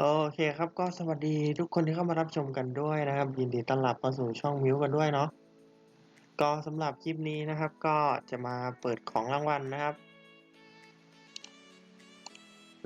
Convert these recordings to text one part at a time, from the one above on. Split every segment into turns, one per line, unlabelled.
โอเคครับ ก็สวัสดีทุกคนที่เข้ามารับชมกันด้วยนะครับ ยินดีต้อนรับเข้าสู่ช่องมิวกันด้วยเนาะก็สำหรับคลิปนี้นะครับ ก็จะมาเปิดของรางวัลนะครับ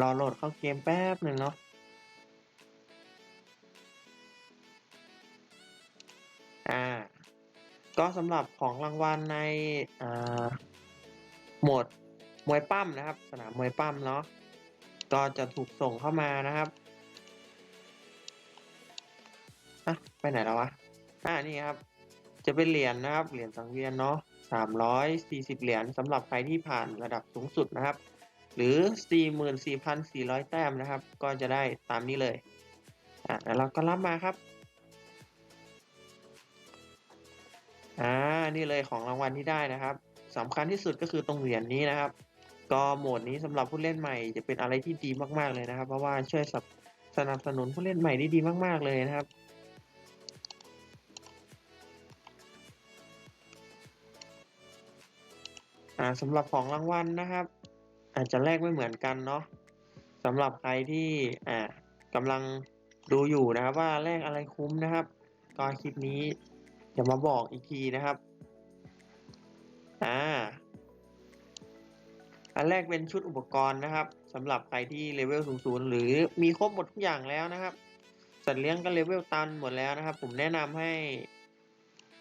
รอโหลดเข้าเกมแป๊บหนึ่งเนาะอ่า ก็สำหรับของรางวัลในอ่าโหมดมวยปั้มนะครับ สนามมวยปั้มเนาะก็จะถูกส่งเข้ามานะครับ ไหนแล้ววะ อ่า นี่ครับ จะเป็นเหรียญนะครับ เหรียญสังเวียนเนาะสามร้อยสี่สิบเหรียญสำหรับใครที่ผ่านระดับสูงสุดนะครับ หรือสี่หมื่นสี่พันสี่ร้อยแต้มนะครับ ก็จะได้ตามนี้เลย อ่าแล้วเราก็รับมาครับ อ่า นี่เลยของรางวัลที่ได้นะครับสำคัญที่สุดก็คือตรงเหรียญนี้นะครับ ก็โหมดนี้สำหรับผู้เล่นใหม่จะเป็นอะไรที่ดีมากๆเลยนะครับ เพราะว่าช่วยสนับสนุนผู้เล่นใหม่ได้ดีมาก ๆเลยนะครับ สำหรับของรางวัลนะครับ อาจจะแลกไม่เหมือนกันเนาะสำหรับใครที่อ่ากำลังดูอยู่นะครับ ว่าแลกอะไรคุ้มนะครับก็คลิปนี้จะมาบอกอีกทีนะครับอ่าอันแรกเป็นชุดอุปกรณ์นะครับสำหรับใครที่เลเวลสูงๆหรือมีครบหมดทุกอย่างแล้วนะครับ สัตว์เลี้ยงก็เลเวลตันหมดแล้วนะครับ ผมแนะนำให้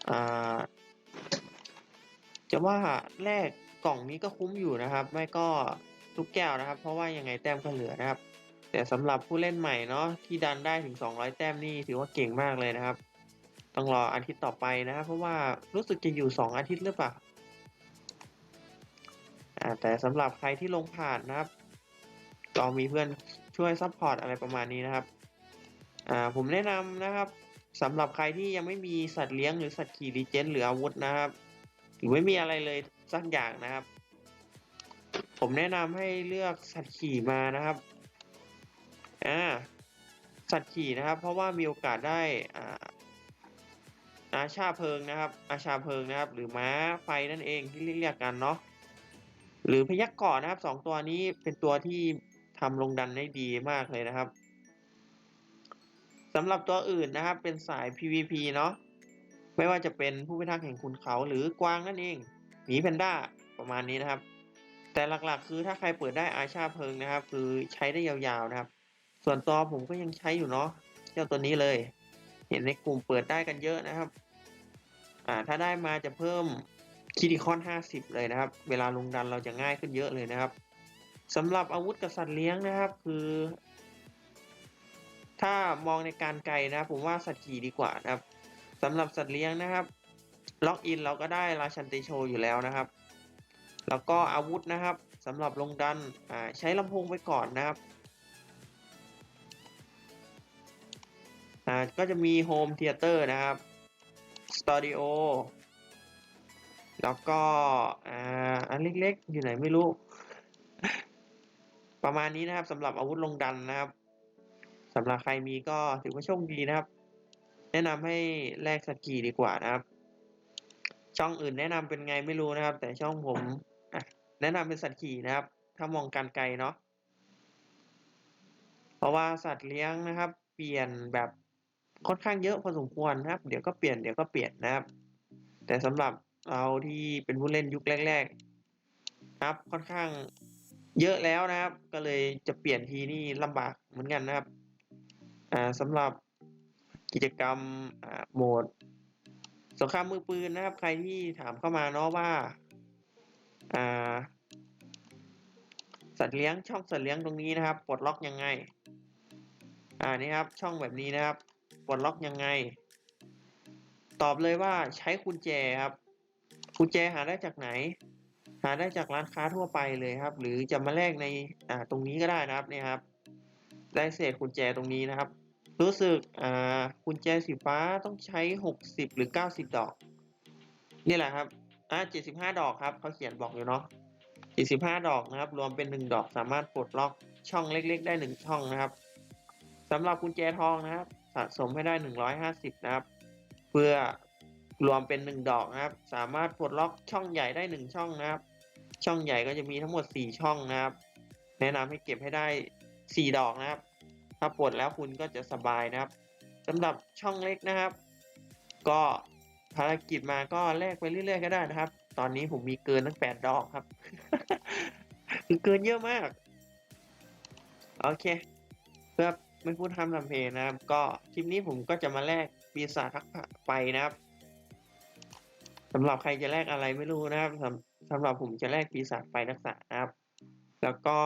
อ่าจะว่าแลก กล่องนี้ก็คุ้มอยู่นะครับ ไม่ก็ทุกแก้วนะครับ เพราะว่ายังไงแต้มก็เหลือนะครับ แต่สำหรับผู้เล่นใหม่เนาะที่ดันได้ถึง 200 แต้มนี่ถือว่าเก่งมากเลยนะครับ ต้องรออาทิตย์ต่อไปนะครับเพราะว่ารู้สึกจะอยู่ 2 อาทิตย์หรือเปล่าอ่าแต่สำหรับใครที่ลงผ่านนะครับก็มีเพื่อนช่วยซัพพอร์ตอะไรประมาณนี้นะครับอ่าผมแนะนำนะครับสำหรับใครที่ยังไม่มีสัตว์เลี้ยงหรือสัตว์ขี่รีเจนหรืออาวุธนะครับ หรือไม่มีอะไรเลยสักอย่างนะครับ ผมแนะนำให้เลือกสัตว์ขี่มานะครับอ่าสัตว์ขี่นะครับ เพราะว่ามีโอกาสได้อ่าอาชาเพลิงนะครับ อาชาเพลิงนะครับ หรือม้าไฟนั่นเองที่เรียกกันเนาะหรือพยักก่อนะครับสองตัวนี้เป็นตัวที่ทำลงดันได้ดีมากเลยนะครับสำหรับตัวอื่นนะครับเป็นสาย PVP เนาะ ไม่ว่าจะเป็นผู้พิทักษ์แห่งขุนเขาหรือกวางนั่นเองหมีแพนด้าประมาณนี้นะครับ แต่หลักๆ คือถ้าใครเปิดได้อาชาเพลิงนะครับ คือใช้ได้ยาวๆนะครับ ส่วนตัวผมก็ยังใช้อยู่เนาะเจ้าตัวนี้เลย เห็นในกลุ่มเปิดได้กันเยอะนะครับ อ่าถ้าได้มาจะเพิ่มคิดิคอน 50 เลยนะครับ เวลาลงดันเราจะง่ายขึ้นเยอะเลยนะครับสำหรับอาวุธกับสัตว์เลี้ยงนะครับ คือ ถ้ามองในการไกลนะผมว่าสัตว์ขี่ดีกว่านะครับ สำหรับสัตว์เลี้ยงนะครับ ล็อกอินเราก็ได้ราชันเตโชอยู่แล้วนะครับ แล้วก็อาวุธนะครับสำหรับลงดันใช้ลำโพงไปก่อนนะครับก็จะมีโฮมเทเตอร์นะครับสตูดิโอแล้วก็อันเล็กๆ อยู่ไหนไม่รู้ ประมาณนี้นะครับสำหรับอาวุธลงดันนะครับสำหรับใครมีก็ถือว่าโชคดีนะครับ นะนำให้แลกสกีดีกว่านะครับ ช่องอื่นแนะนำเป็นไงไม่รู้นะครับ แต่ช่องผมแนะนำเป็นสัตว์ขี่นะครับ ถ้ามองการไกลเนาะเพราะว่าสัตว์เลี้ยงนะครับ เปลี่ยนแบบค่อนข้างเยอะพอสมควรนะครับ เดี๋ยวก็เปลี่ยนเดี๋ยวก็เปลี่ยนนะครับ แต่สำหรับเราที่เป็นผู้เล่นยุคแรก ๆ ครับค่อนข้างเยอะแล้วนะครับ ก็เลยจะเปลี่ยนทีนี่ลำบากเหมือนกันนะครับ อ่าสำหรับ กิจกรรมโหมดสงครามมือปืนนะครับ ใครที่ถามเข้ามาเนาะว่าสัตว์เลี้ยงช่องสัตว์เลี้ยงตรงนี้นะครับ ปลดล็อกยังไง อ่านี่ครับช่องแบบนี้นะครับ ปลดล็อกยังไง ตอบเลยว่าใช้กุญแจครับกุญแจหาได้จากไหน หาได้จากร้านค้าทั่วไปเลยครับ หรือจะมาแลกในอ่าตรงนี้ก็ได้นะครับนี่ครับ ได้เศษกุญแจตรงนี้นะครับ รู้สึกอ่ากุญแจสีฟ้าต้องใช้หกสิบหรือเก้าสิบดอก นี่แหละครับอ่าเจ็ดสิบห้าดอกครับเขาเขียนบอกอยู่เนาะเจ็ดสิบห้าดอกนะครับ รวมเป็นหนึ่งดอกสามารถปลดล็อกช่องเล็ก ๆ ได้หนึ่งช่องนะครับสำหรับกุญแจทองนะครับสะสมให้ได้หนึ่งร้อยห้าสิบนะครับ เพื่อรวมเป็นหนึ่งดอกนะครับ สามารถปลดล็อกช่องใหญ่ได้หนึ่งช่องนะครับ ช่องใหญ่ก็จะมีทั้งหมดสี่ช่องนะครับ แนะนำให้เก็บให้ได้สี่ดอกนะครับ ถ้าปลดแล้วคุณก็จะสบายนะครับสำหรับช่องเล็กนะครับ ก็ภารกิจมาก็แลกไปเรื่อยๆก็ได้นะครับ ตอนนี้ผมมีเกินตั้งแปดดอกครับ คือเกินเยอะมาก โอเคเพื่อไม่พูดทำทำเพลนะครับ ก็คลิปนี้ผมก็จะมาแลกปีศาจทักษะไฟนะครับสำหรับใครจะแลกอะไรไม่รู้นะครับสำสำหรับผมจะแลกปีศาจไฟทักษะนะครับ แล้วก็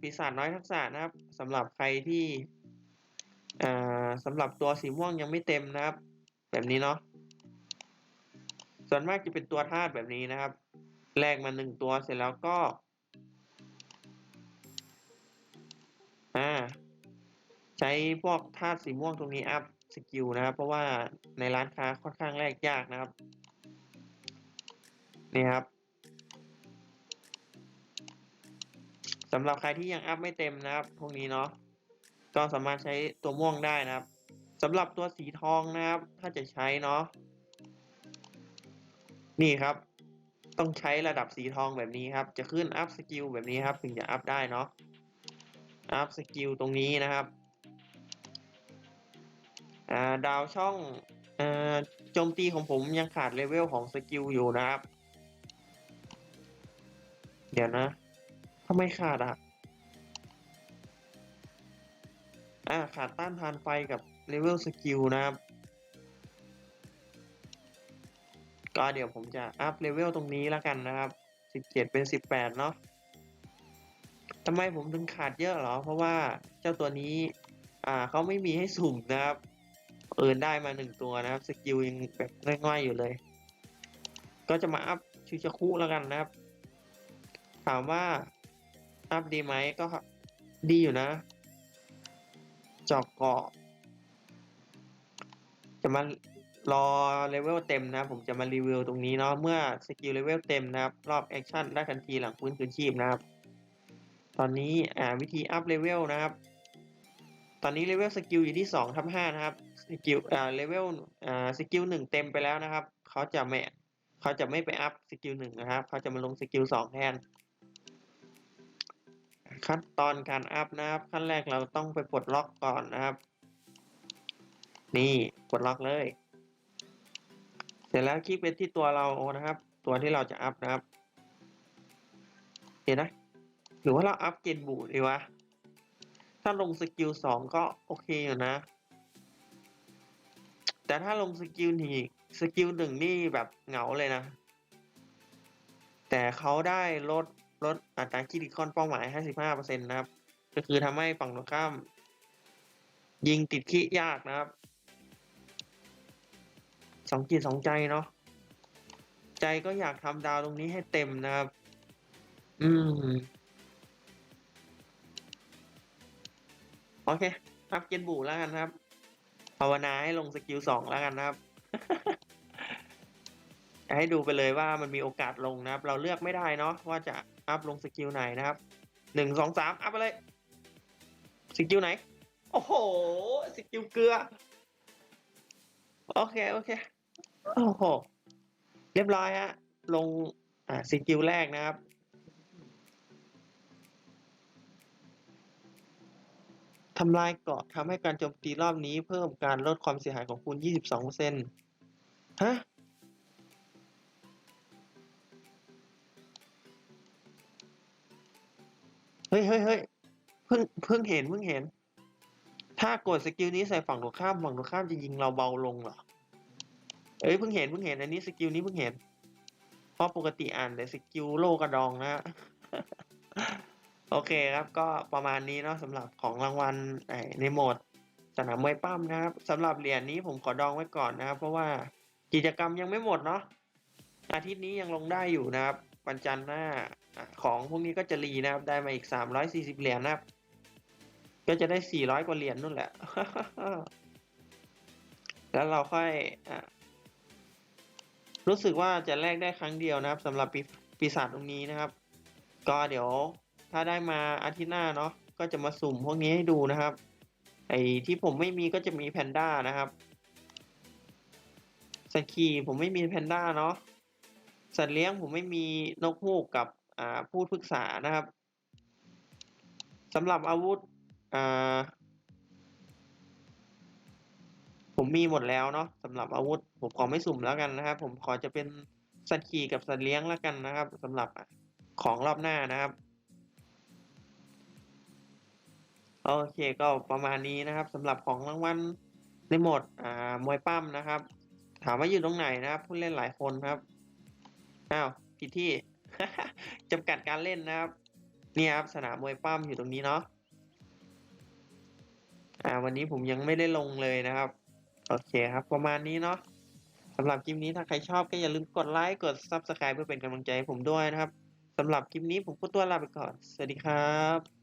ปีศาจน้อยทักษะนะครับสำหรับใครที่ อ่าสำหรับตัวสีม่วงยังไม่เต็มนะครับ แบบนี้เนาะส่วนมากจะเป็นตัวธาตุแบบนี้นะครับ แลกมาหนึ่งตัวเสร็จแล้วก็อ่าใช้พวกธาตุสีม่วงตรงนี้อัพสกิลนะครับ เพราะว่าในร้านค้าค่อนข้างแลกยากนะครับนี่ครับสำหรับใครที่ยังอัพไม่เต็มนะครับ พวกนี้เนาะ ก็สามารถใช้ตัวม่วงได้นะครับสำหรับตัวสีทองนะครับ ถ้าจะใช้เนาะนี่ครับ ต้องใช้ระดับสีทองแบบนี้ครับ จะขึ้นอัพสกิลแบบนี้ครับ ถึงจะอัพได้เนาะอัพสกิลตรงนี้นะครับาดาวช่องโจมตีของผมยังขาดเลเวลของสกิลอยู่นะครับ เดี๋ยวนะทำไมขาดอะ อ่าขาดต้านทานไฟกับเลเวลสกิลนะครับ ก็เดี๋ยวผมจะอัพเลเวลตรงนี้แล้วกันนะครับ 17 เป็น 18 เนาะทำไมผมถึงขาดเยอะเหรอ เพราะว่าเจ้าตัวนี้ อ่าเขาไม่มีให้สุ่มนะครับเอินได้มาหนึ่งตัวนะครับสกิลยังแบบง่ายๆอยู่เลย ก็จะมาอัพชูชาคุแล้วกันนะครับ ถามว่าอัพดีไหมก็ดีอยู่นะ จอกเกาะจะมารอเลเวลเต็มนะผมจะมารีวิวตรงนี้เนาะเมื่อสกิลเลเวลเต็มนะครับ รอบแอคชั่นได้ทันทีหลังฟื้นคืนชีพนะครับ ตอนนี้อ่าวิธีอัพเลเวลนะครับ ตอนนี้เลเวลสกิลอยู่ที่สองทับห้านะครับสกิลอ่าเลเวลอ่าสกิลหนึ่งเต็มไปแล้วนะครับเขาจะไม่เขาจะไม่ไปอัพสกิลหนึ่งนะครับเขาจะมาลงสกิลสองแทน ขั้นตอนการอัพนะครับขั้นแรกเราต้องไปปลดล็อกก่อนนะครับ นี่ปลดล็อกเลย เสร็จแล้วคลิกไปที่ตัวเรานะครับ ตัวที่เราจะอัพนะครับเห็นไหมหรือว่าเราอัพเกนบูดีวะถ้าลงสกิลสองก็โอเคอยู่นะ แต่ถ้าลงสกิลหนี่สกิลหนึ่งนี่แบบเหงาเลยนะ แต่เขาได้ลด ลดอัตราคิดิคอนเป้าหมาย 55%นะครับ ก็คือทำให้ฝั่งตรงข้าม ยิงติดขี้ยากนะครับสองจิตสองใจเนาะใจก็อยากทำดาวตรงนี้ให้เต็มนะครับ อืม โอเคอัพเกนบูแล้วกันครับภาวนาให้ลงสกิลสองแล้วกันนะครับ ให้ดูไปเลยว่ามันมีโอกาสลงนะครับ เราเลือกไม่ได้เนาะว่าจะ อัพลงสกิลไหนนะครับหนึ่งสองสามอัพไปเลยสกิลไหน โอ้โหสกิลเกลือ โอเค โอเค โอ้โห เรียบร้อยฮะ ลง อ่าสกิลแรกนะครับ ทำลายเกาะทำให้การโจมตีรอบนี้เพิ่มการลดความเสียหายของคุณ 22%ฮะ เฮ้ยเฮ้ยเฮ้ยเพิ่งเพิ่งเห็นเพิ่งเห็น ถ้ากดสกิลนี้ใส่ฝั่งตรงข้ามฝั่งตรงข้ามจะยิงเราเบาลงเหรอเอ้ยเพิ่งเห็นเพิ่งเห็นอันนี้สกิลนี้เพิ่งเห็น เพราะปกติอ่านแต่สกิลโลกระดองนะโอเคครับก็ประมาณนี้เนาะสำหรับของรางวัลในโหมดสนามมวยปั้มนะครับสำหรับเหรียญนี้ผมขอดองไว้ก่อนนะครับ เพราะว่ากิจกรรมยังไม่หมดเนาะอาทิตย์นี้ยังลงได้อยู่นะครับ วันจันทร์หน้าของพวกนี้ก็จะรีนะครับ ได้มาอีกสามร้อยสี่สิบเหรียญนะครับ ก็จะได้สี่ร้อยกว่าเหรียญนู่นแหละ แล้วเราค่อยอรู้สึกว่าจะแลกได้ครั้งเดียวนะครับสำหรับปีปีศาจตรงนี้นะครับ ก็เดี๋ยวถ้าได้มาอาทิตย์หน้าเนาะก็จะมาสุ่มพวกนี้ให้ดูนะครับ ไอที่ผมไม่มีก็จะมีแพนด้านะครับสัตว์ขี่ผมไม่มีแพนด้าเนาะ สัตว์เลี้ยงผมไม่มีนกฮูกกับผู้ปรึกษานะครับสำหรับอาวุธผมมีหมดแล้วเนาะสำหรับอาวุธ ผมขอไม่สุ่มแล้วกันนะครับ ผมขอจะเป็นสัตว์ขี่กับสัตว์เลี้ยงแล้วกันนะครับสำหรับของรอบหน้านะครับโอเคก็ประมาณนี้นะครับสำหรับของรางวัลในหมดอ่ามวยปั้มนะครับ ถามว่าอยู่ตรงไหนนะครับผู้เล่นหลายคนครับ อ้าวผิดที่ จำกัดการเล่นนะครับเนี่ยครับสนามมวยปั้มอยู่ตรงนี้เนาะอ่า วันนี้ผมยังไม่ได้ลงเลยนะครับ โอเคครับ ประมาณนี้เนาะสำหรับคลิปนี้ถ้าใครชอบก็อย่าลืมกดไลค์กด Subscribe เพื่อเป็นกำลังใจให้ผมด้วยนะครับสำหรับคลิปนี้ผมก็ตัวลาไปก่อน สวัสดีครับ